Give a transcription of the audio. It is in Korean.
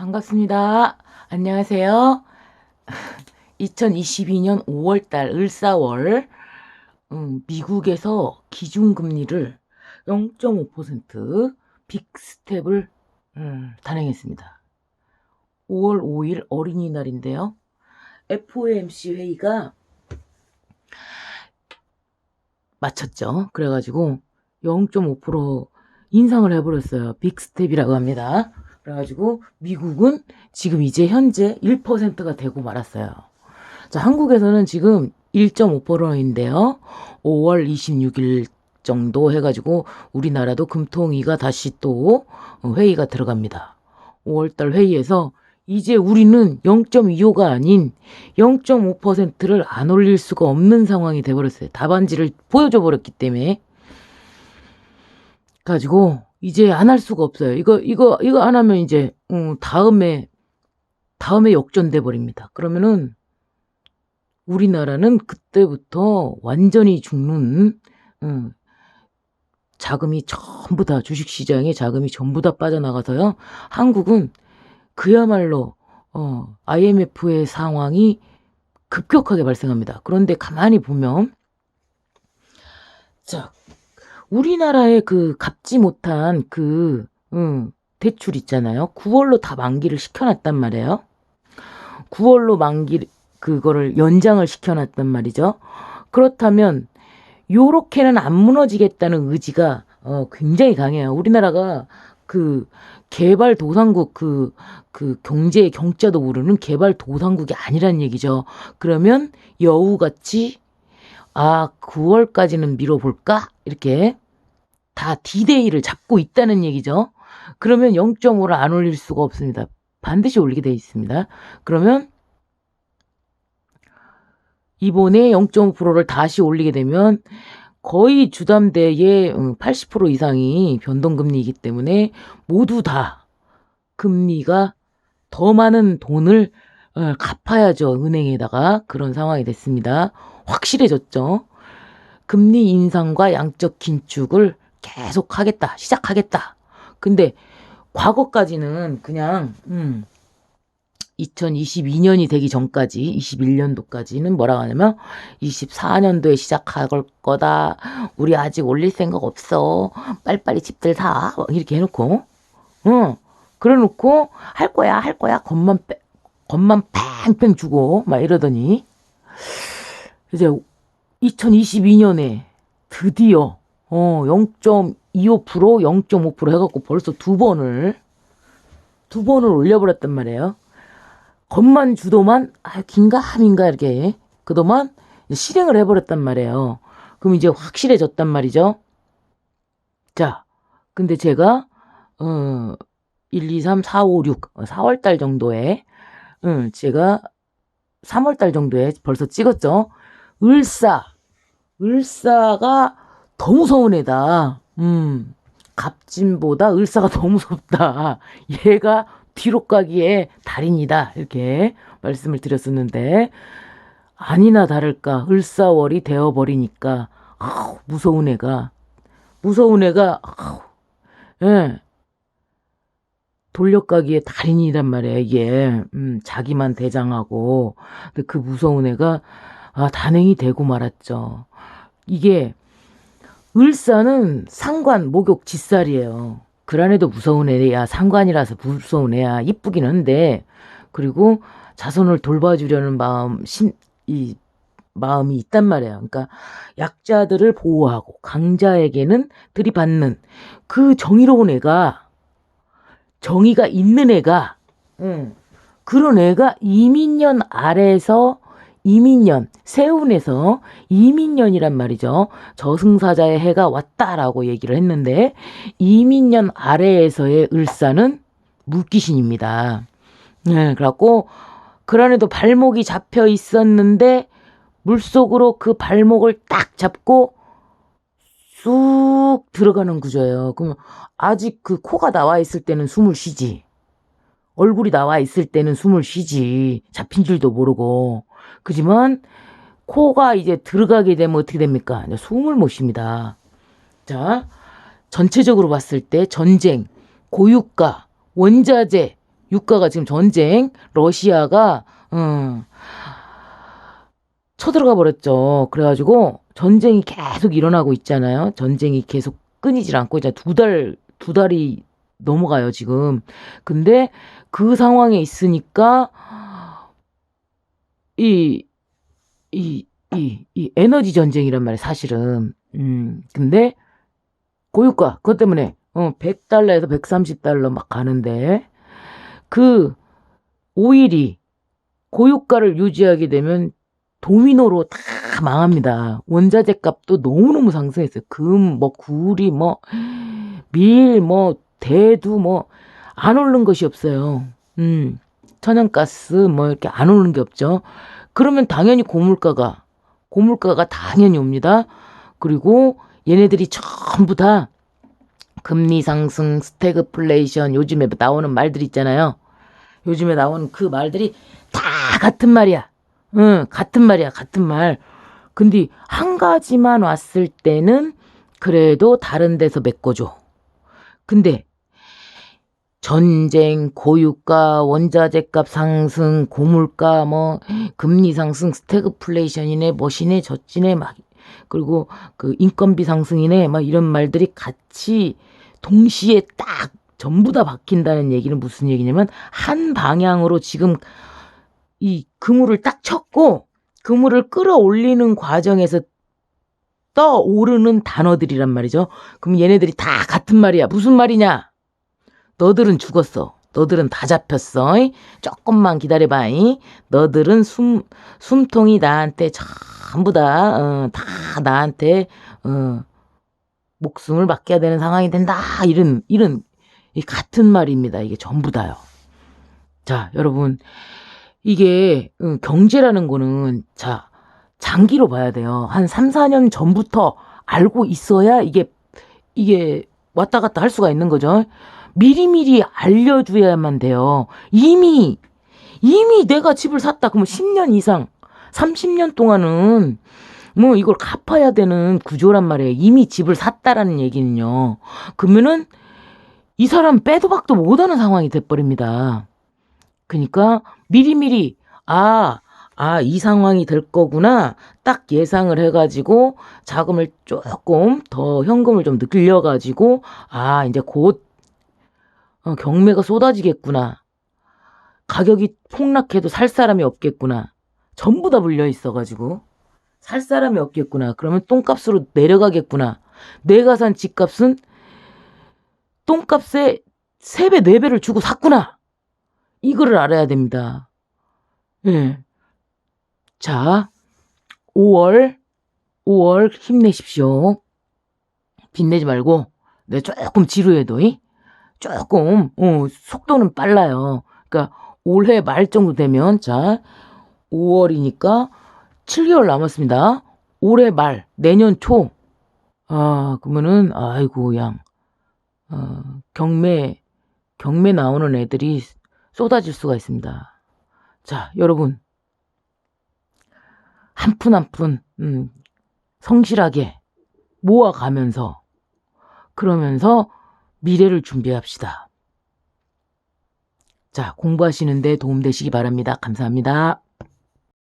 반갑습니다. 안녕하세요. 2022년 5월달 을사월 음, 미국에서 기준금리를 0.5% 빅스텝을 음, 단행했습니다. 5월 5일 어린이날인데요. FOMC 회의가 마쳤죠. 그래가지고 0.5% 인상을 해버렸어요. 빅스텝이라고 합니다. 그래가지고 미국은 지금 이제 현재 1%가 되고 말았어요. 자, 한국에서는 지금 1.5%인데요. 5월 26일 정도 해가지고 우리나라도 금통위가 다시 또 회의가 들어갑니다. 5월달 회의에서 이제 우리는 0.25가 아닌 0.5%를 안 올릴 수가 없는 상황이 돼버렸어요. 답안지를 보여줘 버렸기 때문에. 가지고 이제 안 할 수가 없어요. 이거 이거 이거 안 하면 이제 음, 다음에 다음에 역전돼 버립니다. 그러면은 우리나라는 그때부터 완전히 죽는 음, 자금이 전부 다 주식시장에 자금이 전부 다 빠져나가서요. 한국은 그야말로 어, IMF의 상황이 급격하게 발생합니다. 그런데 가만히 보면 자 우리나라의 그 갚지 못한 그 음, 대출 있잖아요. 9월로 다 만기를 시켜놨단 말이에요. 9월로 만기 그거를 연장을 시켜놨단 말이죠. 그렇다면 요렇게는 안 무너지겠다는 의지가 어, 굉장히 강해요. 우리나라가 그 개발 도상국 그, 그 경제의 경자도 모르는 개발 도상국이 아니란 얘기죠. 그러면 여우같이 아, 9월까지는 미뤄볼까? 이렇게 다 디데이를 잡고 있다는 얘기죠. 그러면 0.5를 안 올릴 수가 없습니다. 반드시 올리게 돼 있습니다. 그러면 이번에 0.5%를 다시 올리게 되면 거의 주담대의 80% 이상이 변동금리이기 때문에 모두 다 금리가 더 많은 돈을 어, 갚아야죠. 은행에다가 그런 상황이 됐습니다. 확실해졌죠. 금리 인상과 양적 긴축을 계속 하겠다. 시작하겠다. 근데 과거까지는 그냥 음 2022년이 되기 전까지 21년도까지는 뭐라고 하냐면 24년도에 시작할 거다. 우리 아직 올릴 생각 없어. 빨리빨리 집들 사. 이렇게 해놓고 응 그래놓고 할 거야 할 거야 겁만 빼, 겁만 팽팽 주고 막 이러더니 이제 2022년에 드디어 어 0.25% 0.5% 해갖고 벌써 두 번을 두 번을 올려버렸단 말이에요. 겁만 주도만 아 긴가민가 이렇게 그동안 실행을 해버렸단 말이에요. 그럼 이제 확실해졌단 말이죠. 자, 근데 제가 어 1, 2, 3, 4, 5, 6 4월 달 정도에 음, 제가 3월 달 정도에 벌써 찍었죠. 을사 을사가 더 무서운 애다. 음. 갑진보다 을사가 더 무섭다. 얘가 뒤로 가기에 달인이다. 이렇게 말씀을 드렸었는데, 아니나 다를까, 을사월이 되어버리니까, 아우, 무서운 애가, 무서운 애가, 아우, 예. 돌려가기에 달인이란 말이야, 이게. 음, 자기만 대장하고. 근데 그 무서운 애가, 아, 단행이 되고 말았죠. 이게, 을사는 상관, 목욕, 짓살이에요. 그 안에도 무서운 애야. 상관이라서 무서운 애야. 이쁘긴 한데. 그리고 자손을 돌봐주려는 마음, 심, 이, 마음이 있단 말이에요. 그러니까 약자들을 보호하고 강자에게는 들이받는 그 정의로운 애가 정의가 있는 애가 응. 그런 애가 이민년 아래에서 이민년, 세운에서 이민년이란 말이죠. 저승사자의 해가 왔다라고 얘기를 했는데 이민년 아래에서의 을사는 물귀신입니다. 네, 그래갖고 그 안에도 발목이 잡혀 있었는데 물속으로 그 발목을 딱 잡고 쑥 들어가는 구조예요. 그러면 아직 그 코가 나와 있을 때는 숨을 쉬지. 얼굴이 나와 있을 때는 숨을 쉬지. 잡힌 줄도 모르고. 그지만 코가 이제 들어가게 되면 어떻게 됩니까? 숨을 못 쉽니다. 자, 전체적으로 봤을 때 전쟁, 고유가, 원자재, 유가가 지금 전쟁, 러시아가, 음, 쳐들어가 버렸죠. 그래가지고 전쟁이 계속 일어나고 있잖아요. 전쟁이 계속 끊이질 않고 이제 두 달, 두 달이 넘어가요, 지금. 근데 그 상황에 있으니까 이, 이, 이, 이 에너지 전쟁이란 말이에요, 사실은. 음, 근데 고유가, 그것 때문에, 어, 100달러에서 130달러 막 가는데, 그, 오일이 고유가를 유지하게 되면 도미노로 다 망합니다. 원자재 값도 너무너무 상승했어요. 금, 뭐, 구리, 뭐, 밀, 뭐, 대두, 뭐, 안 오른 것이 없어요. 음, 천연가스, 뭐, 이렇게 안 오른 게 없죠. 그러면 당연히 고물가가, 고물가가 당연히 옵니다. 그리고 얘네들이 전부 다 금리 상승, 스태그플레이션, 요즘에 나오는 말들 있잖아요. 요즘에 나오는 그 말들이 다 같은 말이야. 응, 같은 말이야, 같은 말. 근데 한 가지만 왔을 때는 그래도 다른 데서 메꿔줘. 근데 전쟁, 고유가, 원자재 값 상승, 고물가, 뭐, 금리 상승, 스태그플레이션이네, 뭐시네, 저찌네, 막, 그리고 그 인건비 상승이네, 막 이런 말들이 같이 동시에 딱 전부 다 바뀐다는 얘기는 무슨 얘기냐면, 한 방향으로 지금 이 그물을 딱 쳤고, 그물을 끌어올리는 과정에서 떠오르는 단어들이란 말이죠. 그럼 얘네들이 다 같은 말이야. 무슨 말이냐? 너들은 죽었어. 너들은 다 잡혔어. 조금만 기다려봐. 너들은 숨, 숨통이 나한테 전부 다, 어, 다 나한테, 어, 목숨을 맡겨야 되는 상황이 된다. 이런, 이런, 이 같은 말입니다. 이게 전부 다요. 자, 여러분. 이게, 어, 경제라는 거는, 자, 장기로 봐야 돼요. 한 3, 4년 전부터 알고 있어야 이게, 이게 왔다 갔다 할 수가 있는 거죠. 미리미리 알려줘야만 돼요. 이미, 이미 내가 집을 샀다. 그러면 10년 이상, 30년 동안은 뭐 이걸 갚아야 되는 구조란 말이에요. 이미 집을 샀다라는 얘기는요. 그러면은 이 사람 빼도 박도 못하는 상황이 돼버립니다. 그러니까 미리미리, 아, 아, 이 상황이 될 거구나. 딱 예상을 해가지고 자금을 조금 더 현금을 좀 늘려가지고, 아, 이제 곧 어, 경매가 쏟아지겠구나. 가격이 폭락해도 살 사람이 없겠구나. 전부 다 물려 있어가지고. 살 사람이 없겠구나. 그러면 똥값으로 내려가겠구나. 내가 산 집값은 똥값에 3배, 4배를 주고 샀구나. 이거를 알아야 됩니다. 예. 자, 5월, 5월 힘내십시오. 빚내지 말고, 내 조금 지루해도, 이? 조금, 어, 속도는 빨라요. 그러니까 올해 말 정도 되면, 자, 5월이니까 7개월 남았습니다. 올해 말, 내년 초. 아, 그러면은, 아이고, 양, 어, 경매, 경매 나오는 애들이 쏟아질 수가 있습니다. 자, 여러분. 한 푼 한 푼, 음, 성실하게 모아가면서, 그러면서 미래를 준비합시다. 자, 공부하시는데 도움되시기 바랍니다. 감사합니다.